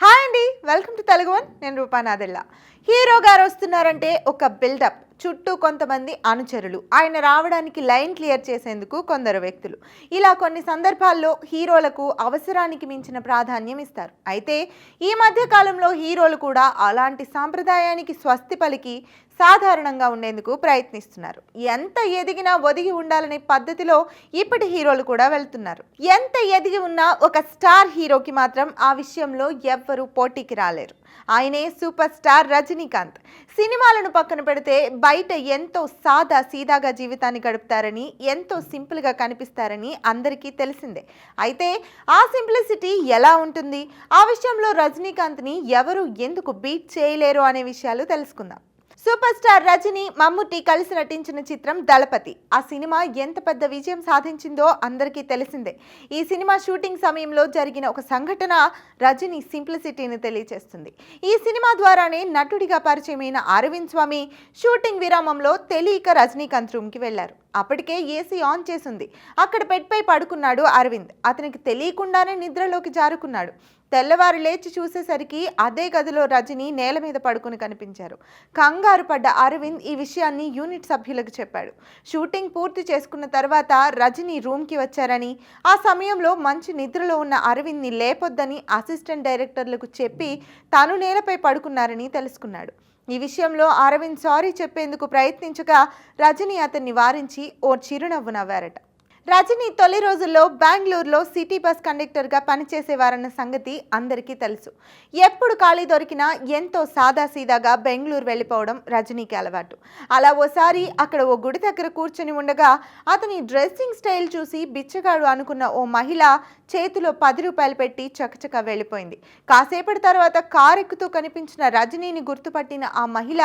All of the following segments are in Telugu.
హాయ్ అండి వెల్కమ్ టు తెలుగు వన్ నేను రూపానాదిల్లా హీరో గారు వస్తున్నారంటే ఒక బిల్డప్. చుట్టూ కొంతమంది అనుచరులు. ఆయన రావడానికి లైన్ క్లియర్ చేసేందుకు కొందరు వ్యక్తులు. ఇలా కొన్ని సందర్భాల్లో హీరోలకు అవసరానికి మించిన ప్రాధాన్యం ఇస్తారు. అయితే ఈ మధ్య కాలంలో హీరోలు కూడా అలాంటి సాంప్రదాయానికి స్వస్తి పలికి సాధారణంగా ఉండేందుకు ప్రయత్నిస్తున్నారు. ఎంత ఎదిగినా ఒదిగి ఉండాలనే పద్ధతిలో ఇప్పటి హీరోలు కూడా వెళ్తున్నారు. ఎంత ఎదిగి ఉన్నా ఒక స్టార్ హీరోకి మాత్రం ఆ విషయంలో ఎవ్వరూ పోటీకి రాలేరు. ఆయనే సూపర్ స్టార్ రజనీకాంత్. సినిమాలను పక్కన పెడితే బయట ఎంతో సాదా సీదాగా జీవితాన్ని గడుపుతారని ఎంతో సింపుల్గా కనిపిస్తారని అందరికీ తెలిసిందే. అయితే ఆ సింప్లిసిటీ ఎలా ఉంటుంది? ఆ విషయంలో రజనీకాంత్ని ఎవరు ఎందుకు బీట్ చేయలేరు అనే విషయాలు తెలుసుకుందాం. సూపర్ స్టార్ రజని మమ్ముట్టి కలిసి నటించిన చిత్రం దళపతి. ఆ సినిమా ఎంత పెద్ద విజయం సాధించిందో అందరికీ తెలిసిందే. ఈ సినిమా షూటింగ్ సమయంలో జరిగిన ఒక సంఘటన రజని సింప్లిసిటీని తెలియజేస్తుంది ఈ సినిమా ద్వారానే నటుడిగా పరిచయమైన అరవింద్ స్వామి షూటింగ్ విరామంలో తెలియక రజనీకాంత్ రూమ్కి వెళ్ళారు. అప్పటికే ఏసీ ఆన్ చేసింది. అక్కడ బెడ్పై పడుకున్నాడు అరవింద్. అతనికి తెలియకుండానే నిద్రలోకి జారుకున్నాడు. తెల్లవారు లేచి చూసేసరికి అదే గదిలో రజని నేల మీద పడుకుని కనిపించారు. కంగారు పడ్డ అరవింద్ ఈ విషయాన్ని యూనిట్ సభ్యులకు చెప్పాడు. షూటింగ్ పూర్తి చేసుకున్న తర్వాత రజని రూమ్కి వచ్చారని ఆ సమయంలో మంచి నిద్రలో ఉన్న అరవింద్ని లేపొద్దని అసిస్టెంట్ డైరెక్టర్లకు చెప్పి తాను నేలపై పడుకున్నారని తెలుసుకున్నాడు. ఈ విషయంలో అరవింద్ సారీ చెప్పేందుకు ప్రయత్నించగా రజని అతన్ని వారించి ఓ చిరునవ్వు నవ్వారట. రజని తొలి రోజుల్లో బెంగళూరులో సిటీ బస్ కండక్టర్గా పనిచేసేవారన్న సంగతి అందరికీ తెలుసు. ఎప్పుడు ఖాళీ దొరికినా ఎంతో సాదాసీదాగా బెంగళూరు వెళ్ళిపోవడం రజనీకి అలవాటు. అలా ఓసారి అక్కడ ఓ గుడి దగ్గర కూర్చొని ఉండగా అతని డ్రెస్సింగ్ స్టైల్ చూసి బిచ్చగాడు అనుకున్న ఓ మహిళ చేతిలో పది రూపాయలు పెట్టి చకచక వెళ్ళిపోయింది. కాసేపటి తర్వాత కారు ఎక్కుతూ కనిపించిన రజనీని గుర్తుపట్టిన ఆ మహిళ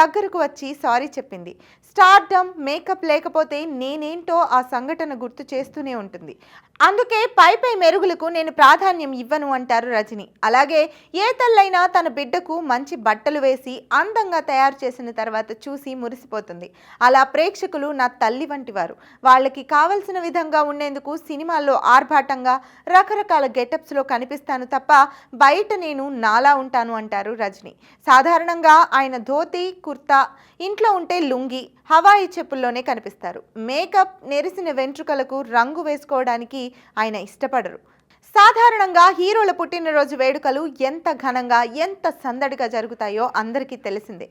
దగ్గరకు వచ్చి సారీ చెప్పింది. స్టార్డమ్ మేకప్ లేకపోతే నేనేంటో ఆ సంఘటన గుర్తు చేస్తూనే ఉంటుంది. అందుకే పై పై మెరుగులకు నేను ప్రాధాన్యం ఇవ్వను అంటారు రజని. అలాగే ఏ తల్లైనా తన బిడ్డకు మంచి బట్టలు వేసి అందంగా తయారు చేసిన తర్వాత చూసి మురిసిపోతుంది. అలా ప్రేక్షకులు నా తల్లి వంటి వారు. వాళ్ళకి కావలసిన విధంగా ఉండేందుకు సినిమాల్లో ఆర్భాటంగా రకరకాల గెటప్స్లో కనిపిస్తాను తప్ప బయట నేను నాలా ఉంటాను అంటారు రజని. సాధారణంగా ఆయన ధోతి కుర్తా ఇంట్లో ఉంటే లుంగి హవాయి చెప్పుల్లోనే కనిపిస్తారు. మేకప్ నెరిసిన వెంట్రుకలకు రంగు వేసుకోవడానికి ఆయన ఇష్టపడరు. సాధారణంగా హీరోల పుట్టినరోజు వేడుకలు ఎంత ఘనంగా ఎంత సందడిగా జరుగుతాయో అందరికీ తెలిసిందే.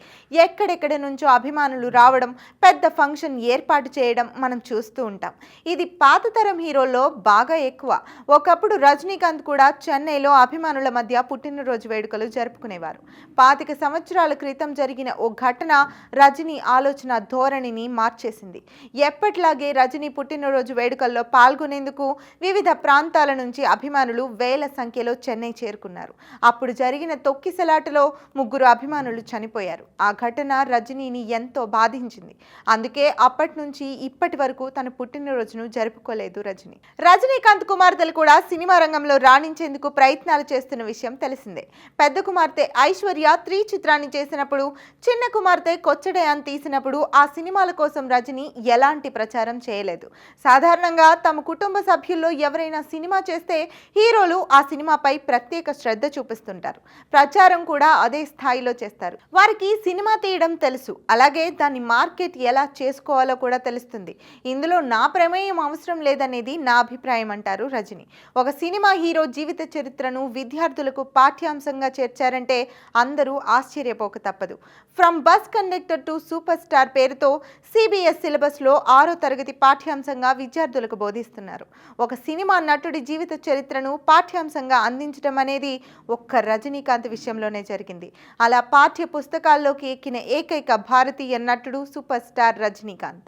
ఎక్కడెక్కడి నుంచో అభిమానులు రావడం పెద్ద ఫంక్షన్ ఏర్పాటు చేయడం మనం చూస్తూ ఉంటాం. ఇది పాత తరం హీరోల్లో బాగా ఎక్కువ. ఒకప్పుడు రజనీకాంత్ కూడా చెన్నైలో అభిమానుల మధ్య పుట్టినరోజు వేడుకలు జరుపుకునేవారు. పాతిక సంవత్సరాల క్రితం జరిగిన ఓ ఘటన రజనీ ఆలోచన ధోరణిని మార్చేసింది. ఎప్పట్లాగే రజనీ పుట్టినరోజు వేడుకల్లో పాల్గొనేందుకు వివిధ ప్రాంతాల నుంచి అభిమానులు వేల సంఖ్యలో చెన్నై చేరుకున్నారు. అప్పుడు జరిగిన తొక్కిసలాటలో ముగ్గురు అభిమానులు చనిపోయారు. ఆ ఘటన రజనీని ఎంతో బాధించింది. అందుకే అప్పటి నుంచి ఇప్పటి వరకు తన పుట్టినరోజును జరుపుకోలేదు రజనీ. రజనీకాంత్ కుమార్తెలు కూడా సినిమా రంగంలో రాణించేందుకు ప్రయత్నాలు చేస్తున్న విషయం తెలిసిందే. పెద్ద కుమార్తె ఐశ్వర్య త్రీ చిత్రాన్ని చేసినప్పుడు చిన్న కుమార్తె కొచ్చడయాన్ తీసినప్పుడు ఆ సినిమాల కోసం రజనీ ఎలాంటి ప్రచారం చేయలేదు. సాధారణంగా తమ కుటుంబ సభ్యుల్లో ఎవరైనా సినిమా చేస్తే హీరోలు ఆ సినిమాపై ప్రత్యేక శ్రద్ధ చూపిస్తుంటారు. ప్రచారం కూడా అదే స్థాయిలో చేస్తారు. వారికి సినిమా తీయడం తెలుసు. అలాగే దాన్ని మార్కెట్ ఎలా చేసుకోవాలో కూడా తెలుస్తుంది. ఇందులో నా ప్రమేయం అవసరం లేదనేది నా అభిప్రాయం అంటారు రజని. ఒక సినిమా హీరో జీవిత చరిత్రను విద్యార్థులకు పాఠ్యాంశంగా చేర్చారంటే అందరూ ఆశ్చర్యపోక తప్పదు. From bus conductor to super star పేరుతో సిబిఎస్ సిలబస్లో ఆరో తరగతి పాఠ్యాంశంగా విద్యార్థులకు బోధిస్తున్నారు. ఒక సినిమా నటుడి జీవిత చరిత్ర చరిత్రను పాఠ్యాంశంగా అందించడం అనేది ఒక్క రజనీకాంత్ విషయంలోనే జరిగింది. అలా పాఠ్య పుస్తకాల్లోకి ఎక్కిన ఏకైక భారతీయ నటుడు సూపర్ స్టార్ రజనీకాంత్.